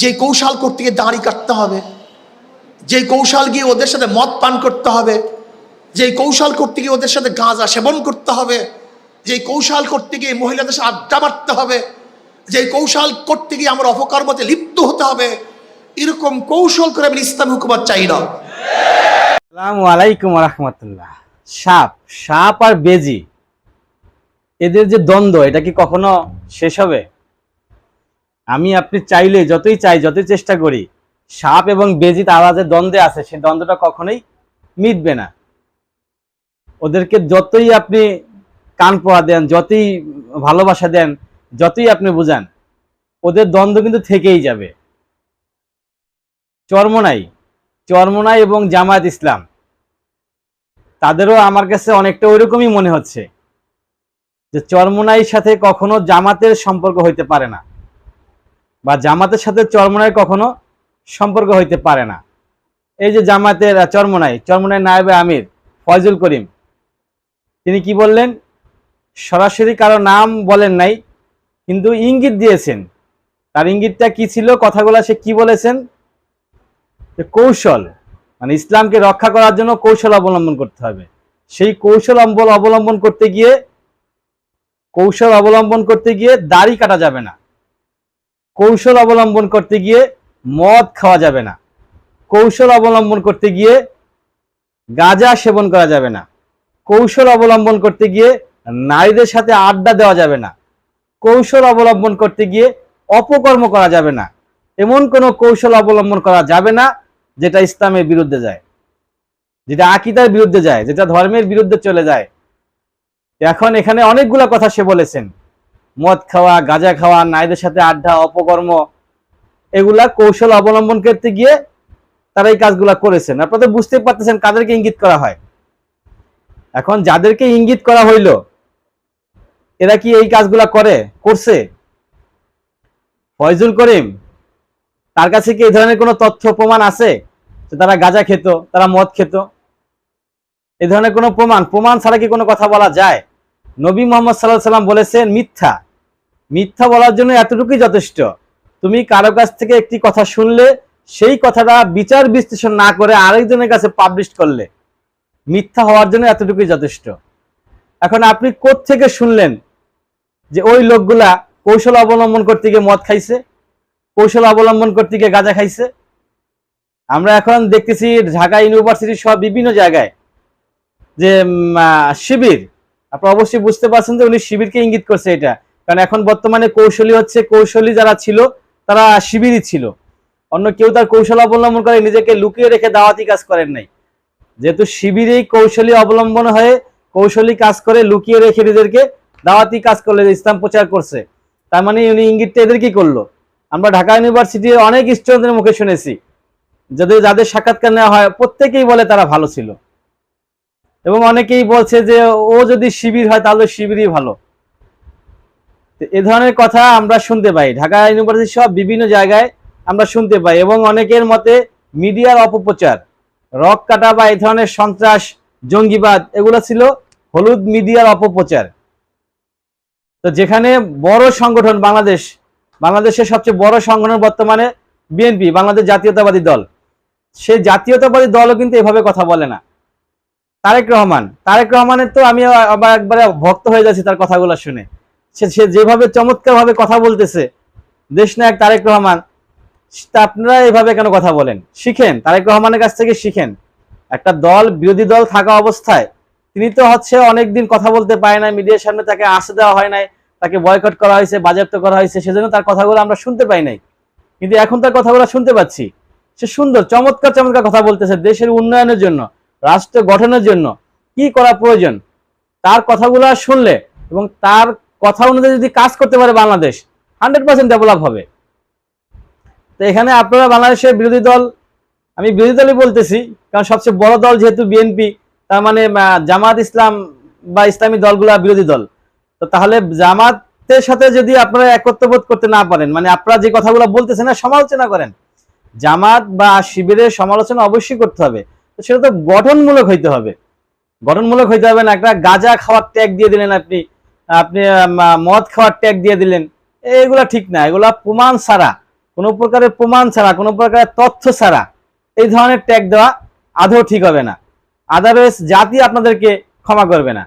যে কৌশল করতে গিয়ে দাঁড়ি কাটতে হবে যে কৌশল গিয়ে ওদের সাথে মদ পান করতে হবে যে কৌশল করতে গিয়ে ওদের সাথে গাঁজা সেবন করতে হবে যে কৌশল করতে গিয়ে মহিলাদের সাথে আড্ডা মারতে হবে যে কৌশল করতে গিয়ে আমার অপকর্মতে লিপ্ত হতে হবে, এরকম কৌশল করে আমি ইসলাম হুকুমত চাই না। আসসালামু আলাইকুম রহমতুল্লাহ। সাপ সাপ আর বেজি, এদের যে দ্বন্দ্ব, এটা কি কখনো শেষ হবে? আমি আপনি চাইলে, যতই চাই, যতই চেষ্টা করি, সাপ এবং বেজি তারা যে দ্বন্দ্বে আছে সেই দ্বন্দ্বটা কখনোই মিটবে না। ওদেরকে যতই আপনি কান পড়া দেন, যতই ভালোবাসা দেন, যতই আপনি বুঝান, ওদের দ্বন্দ্ব কিন্তু থেকেই যাবে। চর্মনাই, চরমনাই এবং জামায়াত ইসলাম, তাদেরও আমার কাছে অনেকটা ওইরকমই মনে হচ্ছে, যে চরমনাইয়ের সাথে কখনো জামাতের সম্পর্ক হইতে পারে না। বা জামাতের সাথে চরমনাই কখনো সম্পর্ক হইতে পারে না। এই যে জামাতের চরমনাই চরমনাই নায়েবে আমির ফয়জুল করিম, তিনি কি বললেন? সরাসরি কারও নাম বলেন নাই, কিন্তু ইঙ্গিত দিয়েছেন। তার ইঙ্গিতটা কি ছিল, কথাগুলো সে কি বলেছেন? যে কৌশল মানে ইসলামকে রক্ষা করার জন্য কৌশল অবলম্বন করতে হবে। সেই কৌশল অবলম্বন করতে গিয়ে, কৌশল অবলম্বন করতে গিয়ে দাড়ি কাটা যাবে না। কৌশল অবলম্বন করতে গিয়ে মদ খাওয়া যাবে না। কৌশল অবলম্বন করতে গিয়ে গাঁজা সেবন করা যাবে না। কৌশল অবলম্বন করতে গিয়ে নারীদের সাথে আড্ডা দেওয়া যাবে না। কৌশল অবলম্বন করতে গিয়ে অপকর্ম করা যাবে না। এমন কোনো কৌশল অবলম্বন করা যাবে না যেটা ইসলামের বিরুদ্ধে যায়। যেটা আকিদার বিরুদ্ধে যায়, যেটা ধর্মের বিরুদ্ধে চলে যায়। এখন এখানে অনেকগুলা কথা সে বলেছেন। মদ খাওয়া, গাঁজা খাওয়া, নারীদের সাথে আড্ডা, অপকর্ম, এগুলা কৌশল অবলম্বন করতে গিয়ে তারা এই কাজগুলা করেছেন। আপনারা তো বুঝতে পারতেছেন কাদেরকে ইঙ্গিত করা হয়। এখন যাদেরকে ইঙ্গিত করা হইল, এরা কি এই কাজগুলা করে, করছে? ফয়জুল করিম, তার কাছে কি এই ধরনের কোনো তথ্য, প্রমাণ আছে? যে তারা গাঁজা খেত, তারা মদ খেত? এই ধরনের কোনো প্রমাণ? প্রমাণ ছাড়া কি কোনো কথা বলা যায়? নবী মোহাম্মদ সাল্লাহ সাল্লাম বলেছেন, মিথ্যা। মিথ্যা বলার জন্য এতটুকুই যথেষ্ট। তুমি কারও কাছ থেকে একটি কথা শুনলে, সেই কথাটা বিচার বিশ্লেষণ না করে আরেকজনের কাছে পাবলিশ করলে, মিথ্যা হওয়ার জন্য এতটুকুই যথেষ্ট। এখন আপনি থেকে শুনলেন যে ওই লোকগুলা কৌশল অবলম্বন করতে গিয়ে মদ খাইছে? কৌশল অবলম্বন করতে গিয়ে গাঁজা খাইছে? আমরা এখন দেখতেছি ঢাকা ইউনিভার্সিটি সহ বিভিন্ন জায়গায় যে শিবির। আপনারা অবশ্যই বুঝতে পারছেন যে উনি শিবিরকে ইঙ্গিত করছে এটা। কারণ এখন বর্তমানে কৌশলী হচ্ছে, কৌশলী যারা ছিল, তারা শিবিরই ছিল। অন্য কেউ তার কৌশল অবলম্বন করে নিজেকে লুকিয়ে রেখে দাওয়াতি কাজ করেন নাই। যেহেতু শিবিরেই কৌশলী অবলম্বন হয়ে, কৌশলী কাজ করে লুকিয়ে রেখে নিজেদেরকে দাওয়াতি কাজ করলে ইসলাম প্রচার করছে, তার মানে উনি ইঙ্গিতটা এদের কি করল? আমরা ঢাকা ইউনিভার্সিটির অনেক স্টুডেন্টের মুখে শুনেছি, যাদের যাদের সাক্ষাৎকার নেওয়া হয়, প্রত্যেকেই বলে তারা ভালো ছিল। এবং অনেকেই বলছে যে ও যদি শিবির হয়, তাহলে শিবিরই ভালো। তো এ ধরনের কথা আমরা শুনতে পাই। ঢাকা ইউনিভার্সিটি সব বিভিন্ন জায়গায় আমরা শুনতে পাই এবং অনেকের মতে মিডিয়ার অপপ্রচার, রক কাটা বা এ ধরনের সন্ত্রাস, জঙ্গিবাদ, এগুলো ছিল হলুদ মিডিয়ার অপপ্রচার। তো যেখানে বড় সংগঠন বাংলাদেশ, বাংলাদেশের সবচেয়ে বড় সংগঠন বর্তমানে বিএনপি, বাংলাদেশ জাতীয়তাবাদী দল। সে জাতীয়তাবাদী দলও কিন্তু এভাবে কথা বলে না। তারেক রহমান, তারেক রহমানের তো আমি আবার একবারে ভক্ত হয়ে যাচ্ছি তার কথাগুলো শুনে। সে যেভাবে চমৎকার ভাবে কথা বলতেছে দেশ নায়ক তারেক রহমান, তা আপনারা এভাবে কেন কথা বলেন? শিখেন, তারেক রহমানের কাছ থেকে শিখেন। একটা দল, বিরোধী দল থাকা অবস্থায়, তিনি তো হচ্ছে অনেকদিন কথা বলতে পারে না মিডিয়ার সামনে তাকে আসতে দেওয়া হয় নাই, তাকে বয়কট করা হয়েছে, বাজেয়াপ্ত করা হয়েছে, সেজন্য তার কথাগুলো আমরা শুনতে পাই নাই। কিন্তু এখন তার কথাগুলো শুনতে পাচ্ছি। সে সুন্দর, চমৎকার চমৎকার কথা বলতেছে দেশের উন্নয়নের জন্য, রাষ্ট্র গঠনের জন্য, কি করা প্রয়োজন? তার কথাগুলো শুনলে এবং তার কথা অনুযায়ী যদি কাজ করতে পারে বাংলাদেশ হান্ড্রেড পার্সেন্ট ডেভেলপ হবে। তো এখানে আপনারা বাংলাদেশের বিরোধী দল, আমি বিরোধী দলই বলতেছি, কারণ সবচেয়ে বড় দল যেহেতু বিএনপি, তার মানে জামাত ইসলাম বা ইসলামী দলগুলা বিরোধী দল। তো তাহলে জামাতের সাথে যদি আপনারা একত্রবোধ করতে না পারেন মানে আপনারা যে কথাগুলো বলতেছেন না, সমালোচনা করেন। জামাত বা শিবিরের সমালোচনা অবশ্যই করতে হবে। তো সেটা তো গঠনমূলক হইতে হবে। গঠনমূলক হইতে হবে না, একটা গাঁজা খাওয়ার ট্যাগ দিয়ে দিলেন আপনি। আপনি মদ খাওয়ার ট্যাগ দিয়ে দিলেন। এগুলা ঠিক না, এগুলা প্রমাণ ছাড়া, কোনো প্রকারের প্রমাণ ছাড়া, কোনো প্রকারের তথ্য ছাড়া এই ধরনের ট্যাগ দেওয়া আদৌ ঠিক হবে না। আদারওয়াইজ জাতি আপনাদেরকে ক্ষমা করবে না।